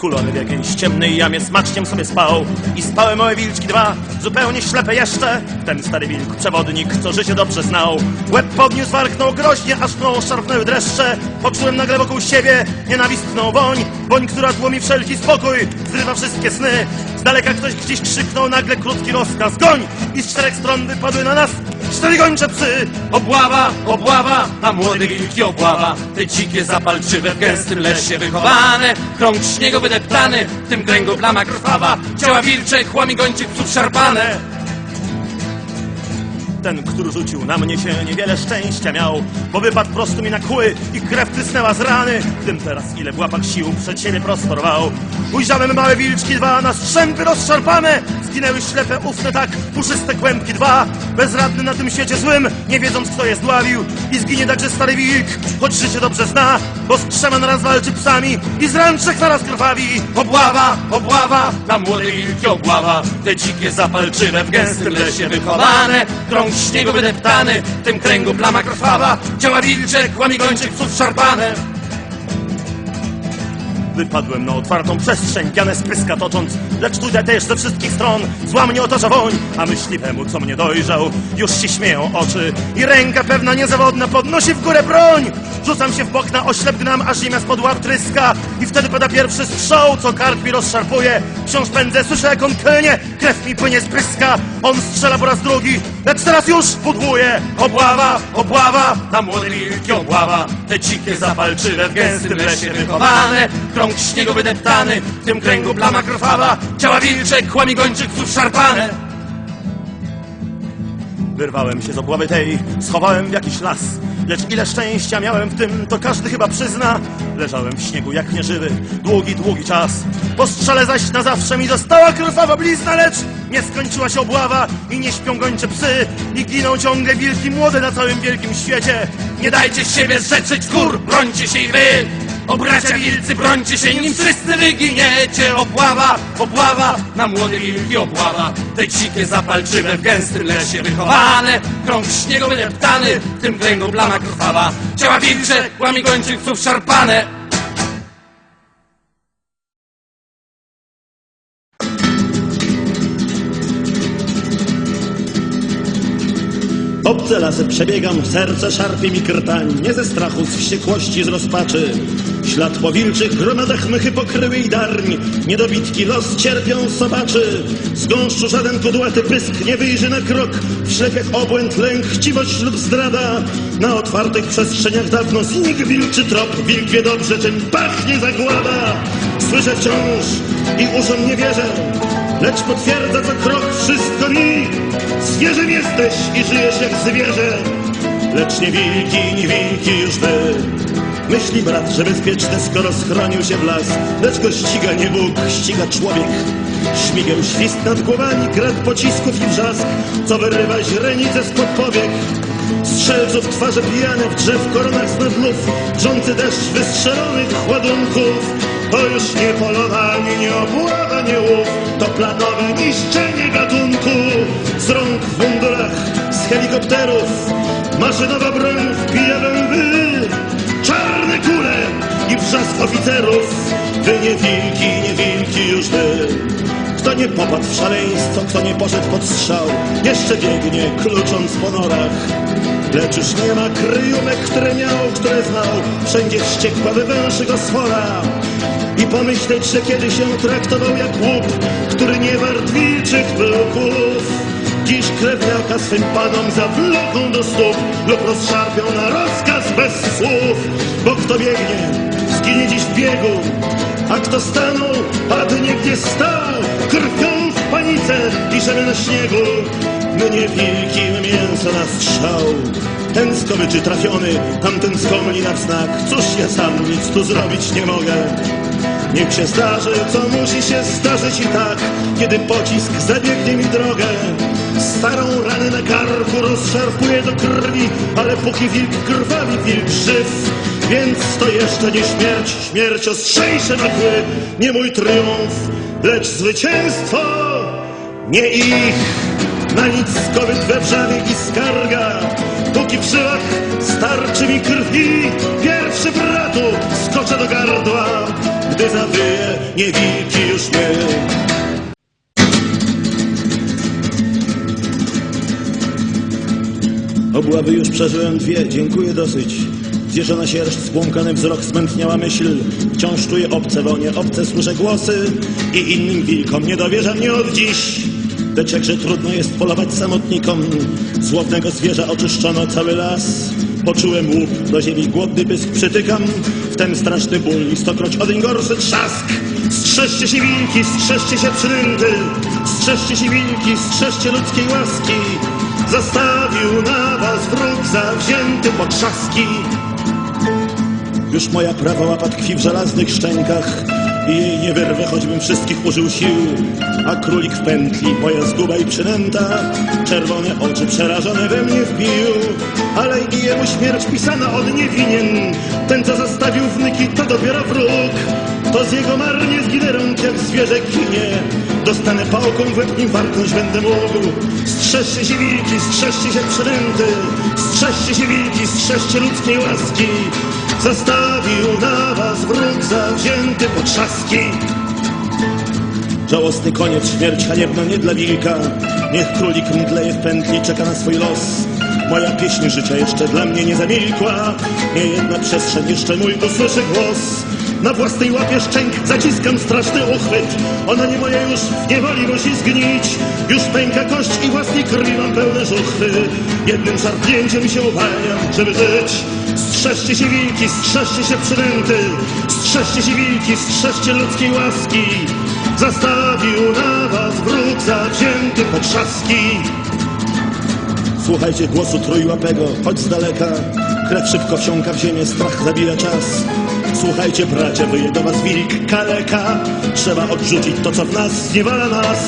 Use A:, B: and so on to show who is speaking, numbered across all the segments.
A: Skulony w jakiejś ciemnej jamie. Smaczkiem sobie spał I spały małe wilczki dwa, zupełnie ślepe jeszcze. Ten stary wilk, przewodnik, co życie dobrze znał. Łeb podniósł, warknął groźnie, aż mną szarpnęły dreszcze. Poczułem nagle wokół siebie nienawistną woń. Woń, która tłumi wszelki spokój, zrywa wszystkie sny Z daleka ktoś gdzieś krzyknął nagle krótki rozkaz. Goń! I z czterech stron wypadły na nas cztery gończe psy.
B: Obława, obława, a młode wilki obława. Te dzikie zapalczywe w gęstym lesie wychowane. Krąg śniegu wydeptany, w tym kręgu plama krwawa. Ciała wilcze, chłami gończych psów szarpane
A: Ten, który rzucił na mnie się niewiele szczęścia miał Bo wypadł prosto mi na kły i krew trysnęła z rany. Tym teraz ile w łapach sił przed siebie prostorował. Ujrzałem małe wilczki dwa na strzępy rozszarpane. Zginęły ślepe ufne tak, puszyste kłębki dwa. Bezradny na tym świecie złym, nie wiedząc kto je zdławił. I zginie także stary wilk, choć życie dobrze zna. Bo z trzema naraz walczy psami i z trzech naraz krwawi.
B: Obława, obława, na młode wilki obława. Te dzikie zapalczywe w gęstym lesie wychowane Krąg śniegu wydeptany, w tym kręgu plama krwawa Ciała wilcze, chłami gończych psów szarpane
A: Wypadłem na otwartą przestrzeń, pianę z tocząc. Lecz tu też ze wszystkich stron Zła mnie otacza woń A myśliwemu, co mnie dojrzał. Już się śmieją oczy I ręka pewna niezawodna podnosi w górę broń. Rzucam się w bok na oślep gnam, aż ziemia spod łap tryska. I wtedy pada pierwszy strzał, co kark mi rozszarpuje. Wciąż pędzę, słyszę jak on klnie. Krew mi płynie z pyska On strzela po raz drugi Lecz teraz już pudłuje
B: Obława, obława, na młode wilki obława. Te dzikie zapalczywe w gęstym lesie wychowane Krąg śniegu wydeptany, w tym kręgu plama krwawa Ciała wilcze, chłami gończych psów szarpane
A: Wyrwałem się z obławy tej, schowałem w jakiś las. Lecz ile szczęścia miałem w tym, to każdy chyba przyzna. Leżałem w śniegu jak nieżywy, długi, długi czas. Po strzale zaś na zawsze mi została krwawa blizna, lecz nie skończyła się obława i nie śpią gończe psy. I giną ciągle wilki młode na całym wielkim świecie.
B: Nie dajcie siebie zrzeczeć gór, brońcie się i wy! O bracia wilcy, brońcie się, nim wszyscy wyginiecie! Obława, obława, na młode wilki obława! Te dzikie zapalczywe w gęstym lesie wychowane! Krąg śniegu wydeptany, w tym kręgu plama krwawa! Ciała wilcze, łami gończych psów szarpane!
C: Obce lasy przebiegam, serce szarpie mi krtań, nie ze strachu, z wściekłości, z rozpaczy. Ślad po wilczych gromadach mychy pokryły i darń, niedobitki los cierpią sobaczy. Z gąszczu żaden kudłaty pysk nie wyjrzy na krok, w ślepiach obłęd, lęk, chciwość lub zdrada. Na otwartych przestrzeniach dawno znikł wilczy trop, wilk wie dobrze, czym pachnie zagłada. Słyszę wciąż i uszom nie wierzę, lecz potwierdza co krok wszystko mi. Zwierzem jesteś i żyjesz jak zwierzę, lecz nie wilki, nie wilki już wy. Myśli brat, że bezpieczny, skoro schronił się w las, lecz go ściga nie Bóg, ściga człowiek. Śmigiem świst nad głowami, grad pocisków i wrzask, co wyrywa źrenice spod powiek. Strzelców twarze pijane w drzew koronach z nadlów, wrzący deszcz wystrzelonych ładunków. To już nie polowanie, nie obława, nie łów, to planowe niszczenie gatunku. Z rąk w mundurach, z helikopterów, maszynowa broń wbija węby. Czarne kule i wrzask oficerów, wy nie wilki, nie wilki już wy. Kto nie popadł w szaleństwo, kto nie poszedł pod strzał, jeszcze biegnie, klucząc po norach. Lecz już nie ma kryjówek, które miał, które znał, wszędzie wściekła wywęszy go swora. I pomyśleć, że kiedy się traktował jak łup, który nie wart wilczych pyłków. Dziś krewniaka swym panom zawloką do stóp lub rozszarpią na rozkaz bez słów. Bo kto biegnie, zginie dziś w biegu, a kto stanął, padnie gdzie stał. Krwią w panice piszemy na śniegu, my nie wilki, my mięso na strzał. Ten skowyczy trafiony, tamten skomli na wznak. Cóż ja sam nic tu zrobić nie mogę. Niech się zdarzy, co musi się zdarzyć i tak, kiedy pocisk zabiegnie mi drogę. Starą ranę na karku rozszarpuje do krwi, ale póki wilk krwawi, wilk żyw. Więc to jeszcze nie śmierć, śmierć ostrzejsze na kły, nie mój triumf, lecz zwycięstwo, nie ich. Na nic skowyt we wrzawie i skarga, póki żyłach starczy mi krwi, pierwszy bratu skoczę do gardła. Gdy zawyje nie wilki już my. Obławy już przeżyłem dwie, dziękuję dosyć. Zjeżona sierść, spłąkany wzrok, smętniała myśl. Wciąż czuję obce wonie, obce słyszę głosy i innym wilkom nie dowierzam nie od dziś. Lecz jakże trudno jest polować samotnikom. Słownego zwierza oczyszczono cały las. Poczułem łup, do ziemi głodny pysk przytykam. Wtem straszny ból i stokroć odeń gorszy trzask. Strzeżcie się wilki, strzeżcie się przynęty. Strzeżcie się wilki, strzeżcie ludzkiej łaski. Zastawił na was wróg zawzięty potrzaski. Już moja prawa łapa tkwi w żelaznych szczękach i nie wyrwę, choćbym wszystkich użył sił. A królik w pętli, moja zguba i przynęta, czerwone oczy przerażone we mnie wbił. Ale i jemu śmierć pisana od nie winien, ten co zastawił wnyki to dopiero wróg. To z jego marnie zginę rąk jak zwierzę kinie, dostanę pałką w nim warknąć będę mógł. Strzeżcie się wilki, strzeżcie się przynęty, strzeżcie się wilki, strzeżcie ludzkiej łaski. Zastawił na was wróg zawzięty potrzaski. Żałosny koniec, śmierć haniebna nie dla wilka. Niech królik mdleje w pętli, czeka na swój los. Moja pieśń życia jeszcze dla mnie nie zamilkła. Nie jedna przestrzeń jeszcze mój usłyszy głos. Na własnej łapie szczęk zaciskam straszny uchwyt. Ona nie moja już w niewoli musi zgnić. Już pęka kość i własnej krwi mam pełne żuchwy. Jednym szarpnięciem się uwalniam, żeby żyć. Strzeżcie się wilki, strzeżcie się przynęty. Strzeżcie się wilki, strzeżcie ludzkiej łaski. Zastawił na was wróg zawzięty potrzaski. Słuchajcie głosu trójłapego, choć z daleka. Krew szybko wsiąka w ziemię, strach zabija czas. Słuchajcie bracia, wyje do was wilk kaleka. Trzeba odrzucić to, co w nas zniewala nas.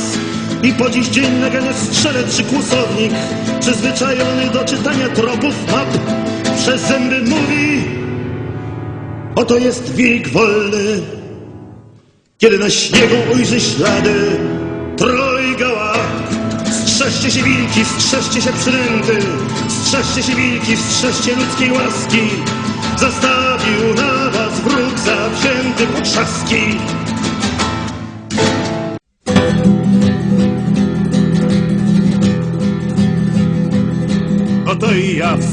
C: I po dziś dzień nagania strzelec czy kłusownik, przyzwyczajony do czytania tropów map, przez zęby mówi, oto jest wilk wolny. Kiedy na śniegu ujrzy ślady. Trojgała Strzeżcie się wilki, strzeżcie się przynęty. Strzeżcie się wilki, strzeżcie ludzkiej łaski. Zastawił na was wróg zawzięty potrzaski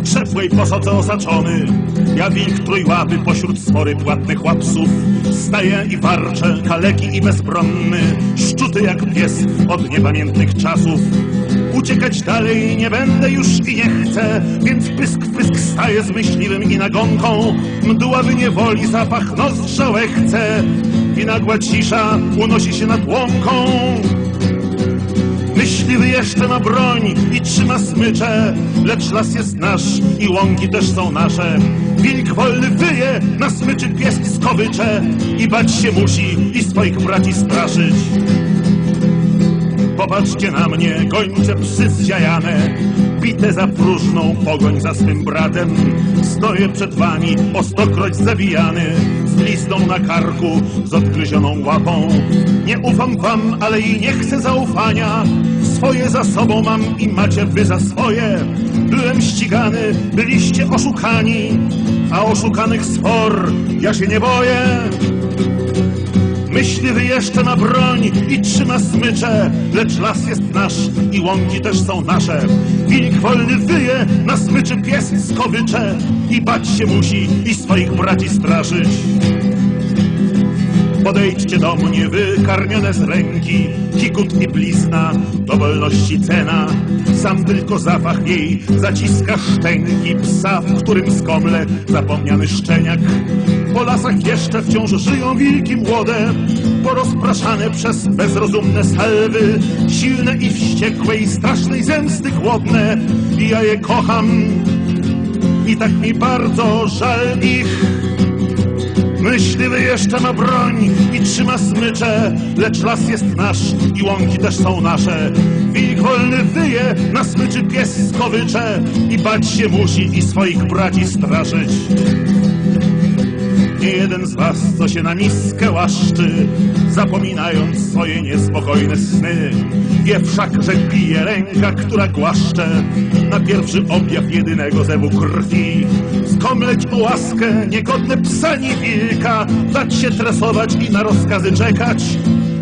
A: skrzepłej posodze osaczony Ja wilk trójłapy pośród sfory płatnych łapsów. Staję i warczę, kaleki i bezbronny. Szczuty jak pies od niepamiętnych czasów. Uciekać dalej nie będę już i nie chcę Więc pysk pysk staję z myśliwym i nagonką. Mdławy niewoli zapach nozdrza chce I nagła cisza unosi się nad łąką Myśliwy jeszcze ma broń i trzyma smycze, lecz las jest nasz i łąki też są nasze. Wilk wolny wyje, na smyczy pieski skowycze i bać się musi i swoich braci straszyć. Popatrzcie na mnie, gończe psy bite za próżną pogoń za swym bratem. Stoję przed wami, o stokroć zawijany, z listą na karku, z odgryzioną łapą. Nie ufam wam, ale i nie chcę zaufania. Swoje za sobą mam i macie wy za swoje. Byłem ścigany, byliście oszukani, a oszukanych sfor ja się nie boję. Myśliwy jeszcze ma broń i trzyma smycze, lecz las jest nasz i łąki też są nasze. Wilk wolny wyje, na smyczy pies skowycze i bać się musi i swoich braci straszyć. Podejdźcie do mnie, wy karmione z ręki, kikut i blizna, do wolności cena. Sam tylko zapach jej zaciska szczęki psa, w którym skomle zapomniany szczeniak. Po lasach jeszcze wciąż żyją wilki młode, porozpraszane przez bezrozumne salwy, silne i wściekłe i strasznej zemsty głodne. I ja je kocham i tak mi bardzo żal ich. Myśliwy jeszcze ma broń i trzyma smycze, lecz las jest nasz i łąki też są nasze. Wilk wolny wyje, na smyczy pies skowycze i bać się musi i swoich braci straszyć.
C: Nie jeden z was, co się na miskę łaszczy, zapominając swoje niespokojne sny. Wie wszak, że bije ręka, która głaszcze na pierwszy objaw jedynego zewu krwi. Skomleć o łaskę, niegodne psa ni wilka, dać się tresować i na rozkazy czekać.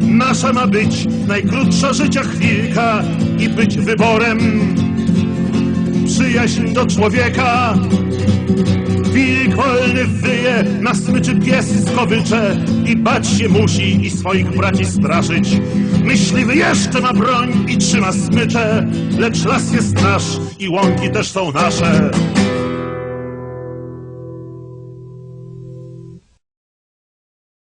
C: Nasza ma być najkrótsza życia chwilka i być wyborem przyjaźń do człowieka. Na smyczy pies skowycze i bać się musi i swoich braci straszyć. Myśliwy jeszcze ma broń i trzyma smycze, lecz las jest nasz i łąki też są nasze.